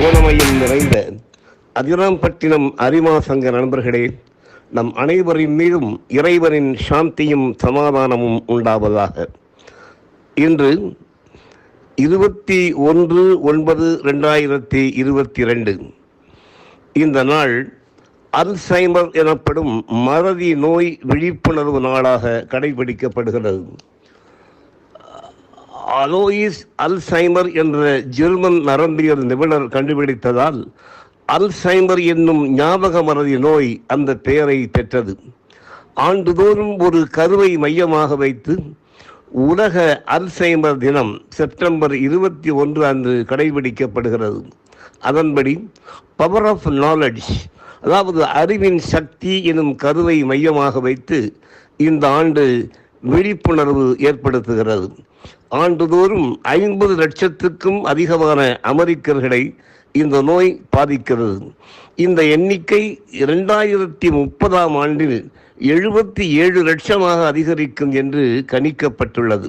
கருணையும் நிறைந்த அதிராம்பட்டினம் அரிமா சங்க நண்பர்களே நம் அனைவரின் மீதும் இறைவனின் சாந்தியும் சமாதானமும் உண்டாவதாக. இன்று இருபத்தி ஒன்று ஒன்பது ரெண்டாயிரத்தி இருபத்தி ரெண்டு. இந்த நாள் அல்சைமர் எனப்படும் மறதி நோய் விழிப்புணர்வு நாளாக கடைபிடிக்கப்படுகிறது. அலோயிஸ் அல்சைமர் என்ற ஜெர்மன் நரம்பியல் நிபுணர் கண்டுபிடித்ததால் அல்சைமர் என்னும் ஞாபக மறதி நோய் அந்த பெயரை பெற்றது. ஆண்டுதோறும் ஒரு கருவை மையமாக வைத்து உலக அல்சைமர் தினம் செப்டம்பர் இருபத்தி ஒன்று அன்று கடைபிடிக்கப்படுகிறது. அதன்படி பவர் ஆஃப் நாலெட்ஜ் அதாவது அறிவின் சக்தி எனும் கருவை மையமாக வைத்து இந்த ஆண்டு விழிப்புணர்வு ஏற்படுத்துகிறது. ஆண்டுதோறும் ஐம்பது லட்சத்துக்கும் அதிகமான அமெரிக்கர்களை இந்த நோய் பாதிக்கிறது. இந்த எண்ணிக்கை இரண்டாயிரத்தி முப்பதாம் ஆண்டில் எழுபத்தி ஏழு லட்சமாக அதிகரிக்கும் என்று கணிக்கப்பட்டுள்ளது.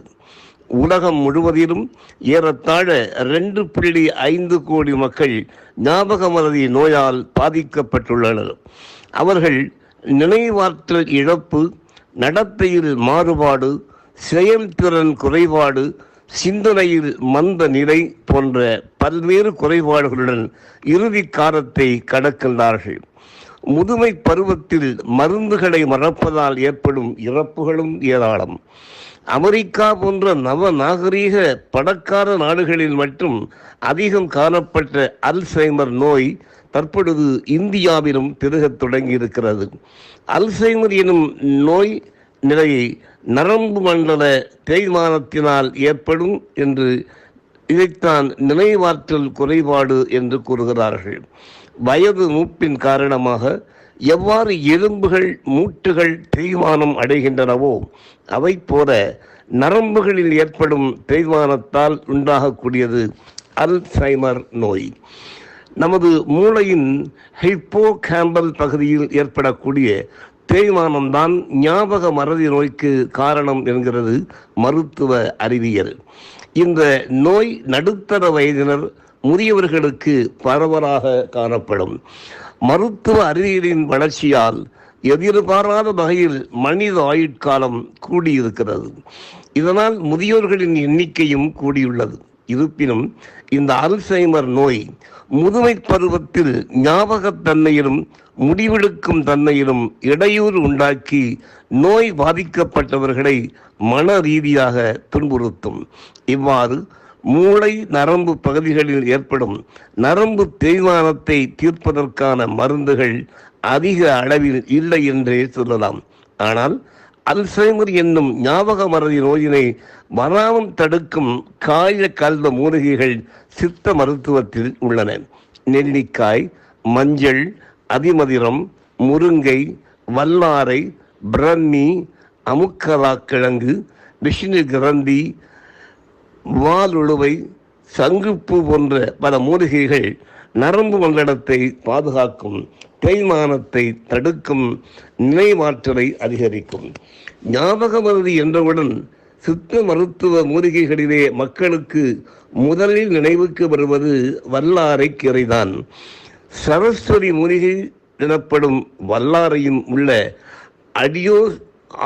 உலகம் முழுவதிலும் ஏறத்தாழ ரெண்டு புள்ளி ஐந்து கோடி மக்கள் ஞாபக மறதி நோயால் பாதிக்கப்பட்டுள்ளனர். அவர்கள் நினைவாற்றல் இழப்பு நடத்தையில் மாறுபாடு செயல்திறன் குறைபாடு சிந்தனையில் மந்த நிலை போன்ற பல்வேறு குறைபாடுகளுடன் இறுதி காலத்தை கடக்கின்றார்கள். முதுமை பருவத்தில் மருந்துகளை மறப்பதால் ஏற்படும் இறப்புகளும் ஏராளம். அமெரிக்கா போன்ற நவ நாகரீக பணக்கார நாடுகளில் மட்டும் அதிகம் காணப்பட்ட அல்சைமர் நோய் தற்பொழுது இந்தியாவிலும் பெருகத் தொடங்கி இருக்கிறது அல்சைமர் எனும் நோய் நிலையை நரம்பு மண்டல தேய்மானத்தினால் ஏற்படும் என்று இதைத்தான் நினைவாற்றல் குறைபாடு என்று கூறுகிறார்கள். வயது மூப்பின் காரணமாக எவ்வாறு எலும்புகள் மூட்டுகள் தேய்மானம் அடைகின்றனவோ அவை போல நரம்புகளில் ஏற்படும் தேய்மானத்தால் உண்டாகக்கூடியது அல்சைமர் நோய். நமது மூளையின் ஹைப்போ கேம்பல் பகுதியில் ஏற்படக்கூடிய தேய்மானம்தான் ஞாபக மறதி நோய்க்கு காரணம் என்கிறது மருத்துவ அறிவியல். இந்த நோய் நடுத்தர வயதினர் முதியவர்களுக்கு பரவலாக காணப்படும். மருத்துவ அறிவியலின் வளர்ச்சியால் எதிர்பாராத வகையில் மனித ஆயுட்காலம் கூடியிருக்கிறது. இதனால் முதியோர்களின் எண்ணிக்கையும் கூடியுள்ளது. இருப்பினும் இந்த அல்சைமர் நோய் முதுமை பருவத்தில் ஞாபகத்தன்மையிலும் முடிவெடுக்கும் தன்மையிலும் இடையூறு உண்டாக்கி நோய் பாதிக்கப்பட்டவர்களை மன ரீதியாக துன்புறுத்தும். இவ்வாறு மூளை நரம்பு பகுதிகளில் ஏற்படும் நரம்பு தேய்மானத்தை தீர்ப்பதற்கான மருந்துகள் அதிக அளவில் இல்லை என்றே சொல்லலாம். ஆனால் அல்சைமர் என்னும் ஞாபக மறதி நோயினை வராமல் தடுக்கும் காய கல்வ மூலிகைகள் சித்த மருத்துவத்தில் உள்ளன. நெல்லிக்காய் மஞ்சள் அதிமதிரம் முருங்கை வல்லாரை பிரன்னி அமுக்கலாக்கிழங்கு விஷ்ணு கிரந்தி வாலுழுவை சங்குப்பு போன்ற பல மூலிகைகள் நரம்பு மண்டலத்தை பாதுகாக்கும் தேய்மானத்தை தடுக்கும் நினைவாற்றலை அதிகரிக்கும். ஞாபக மருதி என்றவுடன் சித்த மருத்துவ மூலிகைகளிலே மக்களுக்கு முதலில் நினைவுக்கு வருவது வல்லாரை கீரைதான். சரஸ்வதி மூலிகை எனப்படும் வல்லாரையும் உள்ள அடியோ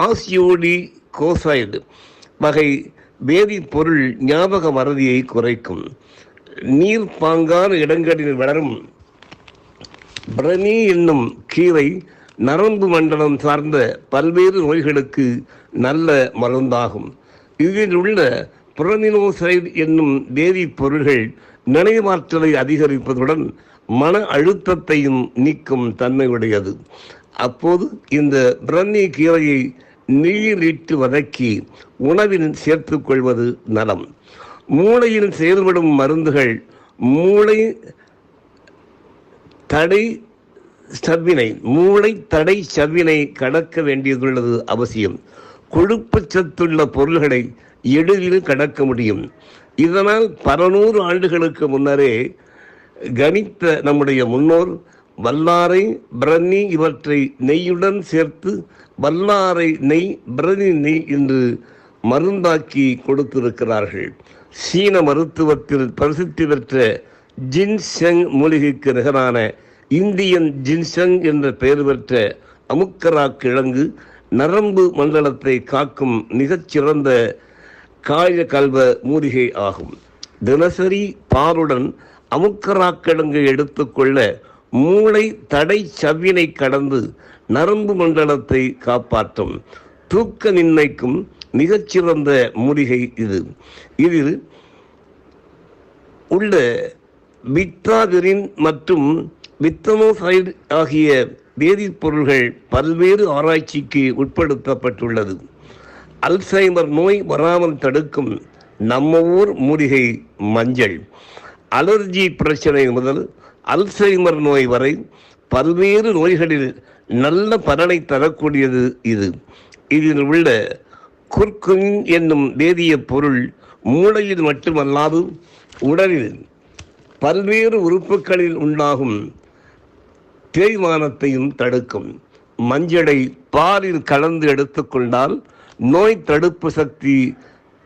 ஆசியோடி கோசைடு வகை வேதிப்பொருள் ஞாபக மறதியை குறைக்கும். நீர் பாங்கான இடங்களில் வளரும் பிரனி என்னும் கீரை நரம்பு மண்டலம் சார்ந்த பல்வேறு நோய்களுக்கு நல்ல மருந்தாகும். இதில் உள்ள புரமினோசைடு என்னும் வேதிப்பொருள்கள் நினைவாற்றலை அதிகரிப்பதுடன் மன அழுத்தத்தையும் நீக்கும் தன்மையுடையது. அப்போது இந்த பிரன்னி கீரையை நீரிட்டு வதக்கி உணவில் சேர்த்துக் கொள்வது நலம். மூளையில் செயல்படும் மருந்துகள் மூளை தடை சவ்வினை மூளை தடை சவ்வினை கடக்க வேண்டியதுள்ளது அவசியம். கொழுப்பு சத்துள்ள பொருள்களை எளிதில் கடக்க முடியும். இதனால் பல நூறு ஆண்டுகளுக்கு முன்னரே கணித்த நம்முடைய முன்னோர் வல்லாரை பிரன்னி இவற்றை நெய்யுடன் சேர்த்து வல்லாரை நெய் பிரனி நெய் என்று மருந்தாக்கி கொடுத்திருக்கிறார்கள். சீன மருத்துவத்தில் பிரசித்தி பெற்ற ஜின்செங் மூலிகைக்கு நிகரான இந்தியன் ஜின்செங் என்ற பெயர் பெற்ற அமுக்கரா கிழங்கு நரம்பு மண்டலத்தை காக்கும் மிகச்சிறந்த காய கல்வ மூலிகை ஆகும். தினசரி பாலுடன் அமுக்கரா கிழங்கு எடுத்துக்கொள்ள மூளை தடை சவ்வினை கடந்து நரம்பு மண்டலத்தை காப்பாற்றும். தூக்க நின்மைக்கும் மிகச்சிறந்த மூலிகை இது. இதில் உள்ள வித்தாவிரின் மற்றும் வித்தமோசைடு ஆகிய வேதிப்பொருள்கள் பல்வேறு ஆராய்ச்சிக்கு உட்படுத்தப்பட்டுள்ளது. அல்சைமர் நோய் வராமல் தடுக்கும் நம்ம ஊர் மூலிகை மஞ்சள். அலர்ஜி பிரச்சனை முதல் அல்சைமர் நோய் வரை பல்வேறு நோய்களில் நல்ல பலனை தரக்கூடியது இது. இதில் உள்ள குர்குன் என்னும் வேதிய பொருள் மூளையில் மட்டுமல்லாது உடலில் பல்வேறு உறுப்புகளில் உண்டாகும் தேய்மானத்தையும் தடுக்கும். மஞ்சளை பாலில் கலந்து எடுத்துக்கொண்டால் நோய் தடுப்பு சக்தி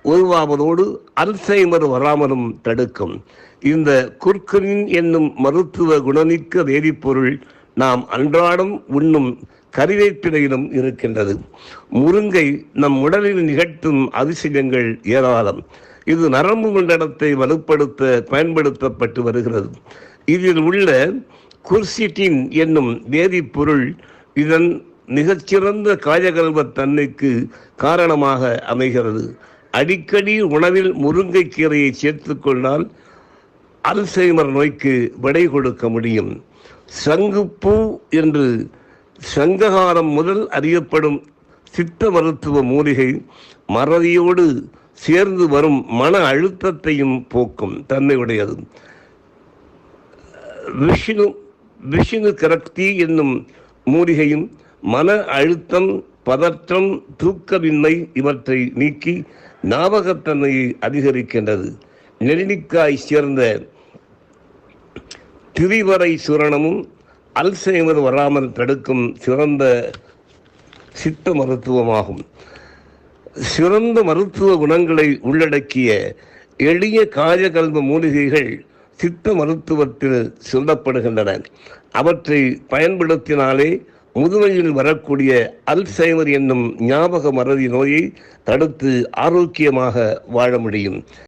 உருவாவதோடு அல்சைமர் வராமலும் தடுக்கும். இந்த குர்குனின் என்னும் மருத்துவ குணமிக்க வேதிப்பொருள் நாம் அன்றாடம் உண்ணும் கறிவேப்பிலையிலும் இருக்கின்றது. முருங்கை நம் உடலில் நிகழ்த்தும் அதிசயங்கள் ஏராளம். இது நரம்பு மண்டலத்தை வலுப்படுத்த பயன்படுத்தப்பட்டு வருகிறது. இதில் உள்ள குர்சிட்டின் என்னும் வேதிப்பொருள் இதன் மிகச்சிறந்த காயகல்வ தன்மைக்கு காரணமாக அமைகிறது. அடிக்கடி உணவில் முருங்கைக்கீரையை சேர்த்துக்கொண்டால் அல்சைமர் நோய்க்கு விடை கொடுக்க முடியும். சங்குப்பூ என்று சங்ககாரம் முதல் அறியப்படும் சித்த மருத்துவ மூலிகை மறதியோடு சேர்ந்து வரும் மன அழுத்தத்தையும் போக்கும் தன்மையுடையது. விஷ்ணு விஷ்ணு கரக்தி என்னும் மூலிகையும் மன அழுத்தம் பதற்றம் தூக்கமின்மை இவற்றை நீக்கி ஞாபகத்தன்மையை அதிகரிக்கின்றது. நெல்லிக்காய் சேர்ந்த திரிவரை சுரணமும் அல்சைமர் வராமல் தடுக்கும் சிறந்த சித்த மருத்துவமாகும். சிறந்த மருத்துவ குணங்களை உள்ளடக்கிய எளிய காயகல்ப மூலிகைகள் சித்த மருத்துவத்தில் சொல்லப்படுகின்றன. அவற்றை பயன்படுத்தினாலே முதுமையில் வரக்கூடிய அல்சைமர் என்னும் ஞாபக மறதி நோயை தடுத்து ஆரோக்கியமாக வாழ முடியும்.